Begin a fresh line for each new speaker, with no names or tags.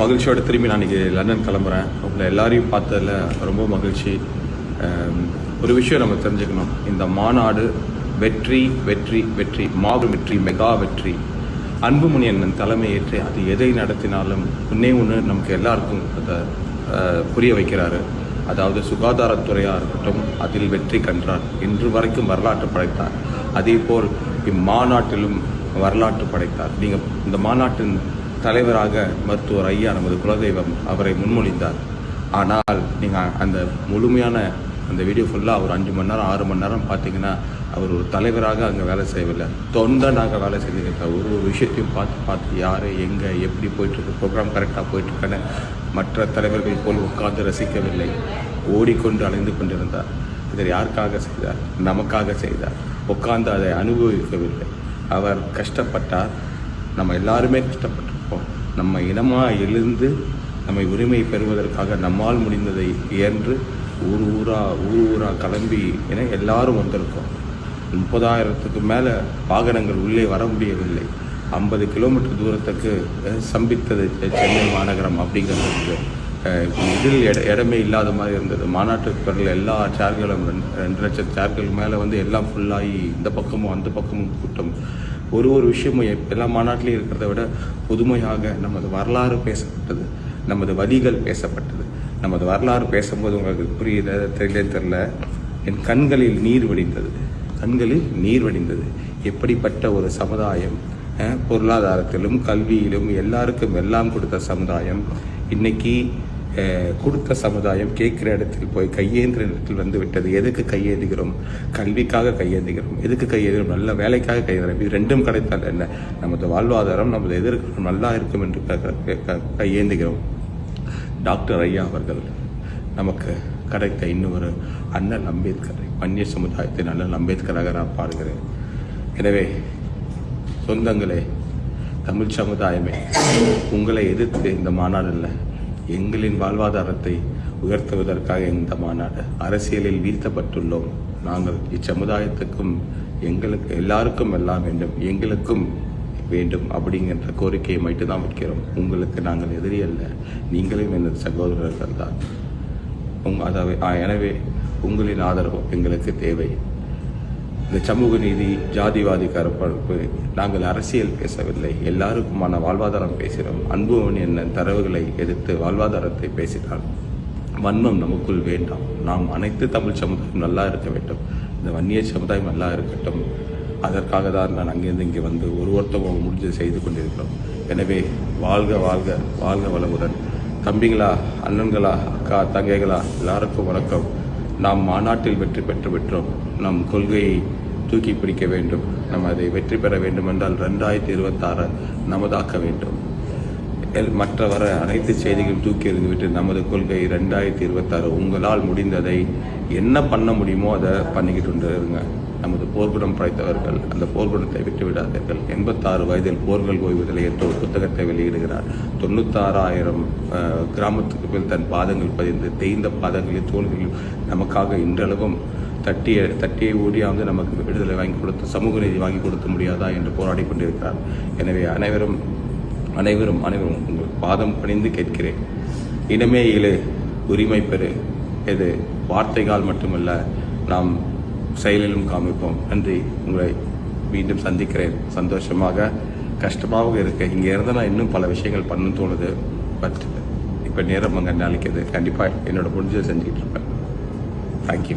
மகிழ்ச்சியோட திரும்பி நான் இன்னைக்கு லண்டன் கிளம்புறேன். உங்களை எல்லாரையும் பார்த்ததில் ரொம்ப மகிழ்ச்சி. ஒரு விஷயம் நம்ம தெரிஞ்சுக்கணும். இந்த மாநாடு வெற்றி வெற்றி வெற்றி மாபெரும் வெற்றி மெகா வெற்றி. அன்புமணி அண்ணன் தலைமையேற்று அது எதை நடத்தினாலும் ஒன்றே ஒன்று நமக்கு எல்லாருக்கும் அதை புரிய வைக்கிறாரு. அதாவது சுகாதாரத்துறையாக இருக்கட்டும் அதில் வெற்றி கண்டார் இன்று வரைக்கும் வரலாற்று படைத்தார். அதேபோல் இம்மாநாட்டிலும் வரலாற்று படைத்தார். நீங்கள் இந்த மாநாட்டின் தலைவராக மருத்துவர் ஐயா நமது குலதெய்வம் அவரை முன்மொழிந்தார். ஆனால் நீங்கள் அந்த முழுமையான அந்த வீடியோ ஃபுல்லாக ஒரு அஞ்சு மணி நேரம் ஆறு மணி நேரம் பார்த்தீங்கன்னா அவர் ஒரு தலைவராக அங்கே வேலை செய்யவில்லை. தொண்டனாக வேலை செஞ்சுக்கிட்ட ஒரு ஒரு விஷயத்தையும் பார்த்து பார்த்து யார் எங்கே எப்படி போயிட்டுருக்கு ப்ரோக்ராம் கரெக்டாக போயிட்டுருக்கான்னு மற்ற தலைவர்கள் போல் உட்கார்ந்து ரசிக்கவில்லை. ஓடிக்கொண்டு அலைந்து கொண்டிருந்தார். இதை யாருக்காக செய்தார்? நமக்காக செய்தார். உட்கார்ந்து அதை அனுபவிக்கவில்லை. அவர் கஷ்டப்பட்டார். நம்ம எல்லாருமே கஷ்டப்பட்டோம். நம்ம இனமாக எழுந்து நம்மை உரிமை பெறுவதற்காக நம்மால் முடிந்ததை இயன்று ஊர் ஊரா ஊர் ஊரா கிளம்பி என எல்லாரும் வந்திருக்கோம். முப்பதாயிரத்துக்கு மேலே வாகனங்கள் உள்ளே வர முடியவில்லை. ஐம்பது கிலோமீட்டர் தூரத்துக்கு சம்பித்தது சென்னை மாநகரம் அப்படிங்கிறது. இதில் இட இடமே இல்லாத மாதிரி இருந்தது. மாநாட்டு எல்லா சேர்களும் ரெண்டு ரெண்டு லட்சம் சேர்கள் மேலே வந்து எல்லாம் ஃபுல்லாகி இந்த பக்கமும் அந்த பக்கமும் கூட்டம். ஒரு ஒரு விஷயமும் எல்லா மாநாட்டிலையும் இருக்கிறத விட புதுமையாக நமது வரலாறு பேசப்பட்டது. நமது வழிகள் பேசப்பட்டது. நமது வரலாறு பேசும்போது உங்களுக்கு புரியுத? தெரியல தெரில என் கண்களில் நீர் வடிந்தது. கண்களில் நீர் வடிந்தது. எப்படிப்பட்ட ஒரு சமுதாயம் பொருளாதாரத்திலும் கல்வியிலும் எல்லாருக்கும் எல்லாம் கொடுத்த சமுதாயம். இன்னைக்கு கொடுத்த சமுதாயம் கேட்குற இடத்தில் போய் கையேந்திர இடத்தில் வந்து விட்டது எதுக்கு கையேந்துகிறோம் கல்விக்காக கையேந்துகிறோம் எதுக்கு கையேந்துகிறோம் நல்ல வேலைக்காக கையேந்துகிறோம் இது ரெண்டும் கிடைத்தால் என்ன நமது வாழ்வாதாரம் நமது எதிர்காலம் நல்லா இருக்கும் என்று கையேந்துகிறோம் டாக்டர் ஐயா அவர்கள் நமக்கு கிடைத்த இன்னொரு அண்ணல் அம்பேத்கர் வன்னிய சமுதாயத்தின் அண்ணல் அம்பேத்கராக நான் பாடுகிறேன் எனவே சொந்தங்களே தமிழ் சமுதாயமே உங்களை எதிர்த்து இந்த மாநாடு இல்லை எங்களின் வாழ்வாதாரத்தை உயர்த்துவதற்காக இந்த மாநாடு அரசியலில் வீழ்த்தப்பட்டுள்ளோம். நாங்கள் இச்சமுதாயத்துக்கும் எங்களுக்கு எல்லாருக்கும் எல்லாம் வேண்டும் எங்களுக்கும் வேண்டும் அப்படிங்கிற கோரிக்கையை மட்டும் தான் வைக்கிறோம். உங்களுக்கு நாங்கள் எதிரி அல்ல நீங்களும் எனது சகோதரர்கள் தான். உங் அதாவது எனவே உங்களின் ஆதரவு எங்களுக்கு தேவை. இந்த சமூக நீதி ஜாதிவாதி கருப்பறுப்பு நாங்கள் அரசியல் பேசவில்லை. எல்லாருக்குமான வாழ்வாதாரம் பேசுகிறோம். அன்புவன் என்ன தரவுகளை எதிர்த்து வாழ்வாதாரத்தை பேசினால் வன்மம் நமக்குள் வேண்டாம். நாம் அனைத்து தமிழ் சமுதாயம் நல்லா இருக்க வேண்டும். இந்த வன்னிய சமுதாயம் நல்லா இருக்கட்டும். அதற்காக தான் நான் அங்கேருந்து இங்கே வந்து ஒரு ஒருத்தவங்க முடிஞ்சது செய்து கொண்டிருக்கிறோம். எனவே வாழ்க வாழ்க வாழ்க வளமுடன். தம்பிங்களா அண்ணன்களா அக்கா தங்கைகளா எல்லாருக்கும் வணக்கம். நாம் மாநாட்டில் வெற்றி பெற்று விட்டோம். நம் கொள்கையை தூக்கி பிடிக்க வேண்டும். நம்ம அதை வெற்றி பெற வேண்டும் என்றால் ரெண்டாயிரத்தி இருபத்தாறு நமதாக்க வேண்டும். மற்ற வர அனைத்து செய்திகளும் தூக்கி எறிந்துவிட்டு நமது கொள்கை ரெண்டாயிரத்தி இருபத்தாறு உங்களால் முடிந்ததை என்ன பண்ண முடியுமோ அதை பண்ணிக்கிட்டு இருங்க. நமது போர்க்குணம் படைத்தவர்கள் அந்த போர்க்குணத்தை விட்டுவிடாதீர்கள் எண்பத்தாறு வயதில் போர்கள் ஓய்வுதலை என்ற ஒரு புத்தகத்தை வெளியிடுகிறார். தொண்ணூத்தாறாயிரம் கிராமத்துக்கு மேல் தன் பாதங்கள் பதிந்து தேய்ந்த பாதங்களில் தோள்களில் நமக்காக இன்றளவும் தட்டிய தட்டியை ஓடியாந்து நமக்கு விடுதலை வாங்கி கொடுத்து சமூக நீதி வாங்கி கொடுக்க முடியாதா என்று போராடி கொண்டிருக்கிறார். எனவே அனைவரும் அனைவரும் அனைவரும் உங்கள் பாதம் பணிந்து கேட்கிறேன். இனமே இழு உரிமை பெறு. இது வார்த்தைகால் மட்டுமல்ல நாம் செயலிலும் காமிப்போம். நன்றி. உங்களை மீண்டும் சந்திக்கிறேன். சந்தோஷமாக கஷ்டமாக இருக்குது இங்கே இருந்து நான் இன்னும் பல விஷயங்கள் பண்ணணும்னு தோணுது. பட் இப்போ நேரம் அங்கே அளிக்குது கண்டிப்பாக என்னோட முடிஞ்சதை செஞ்சுக்கிட்டு இருப்பேன். தேங்க்யூ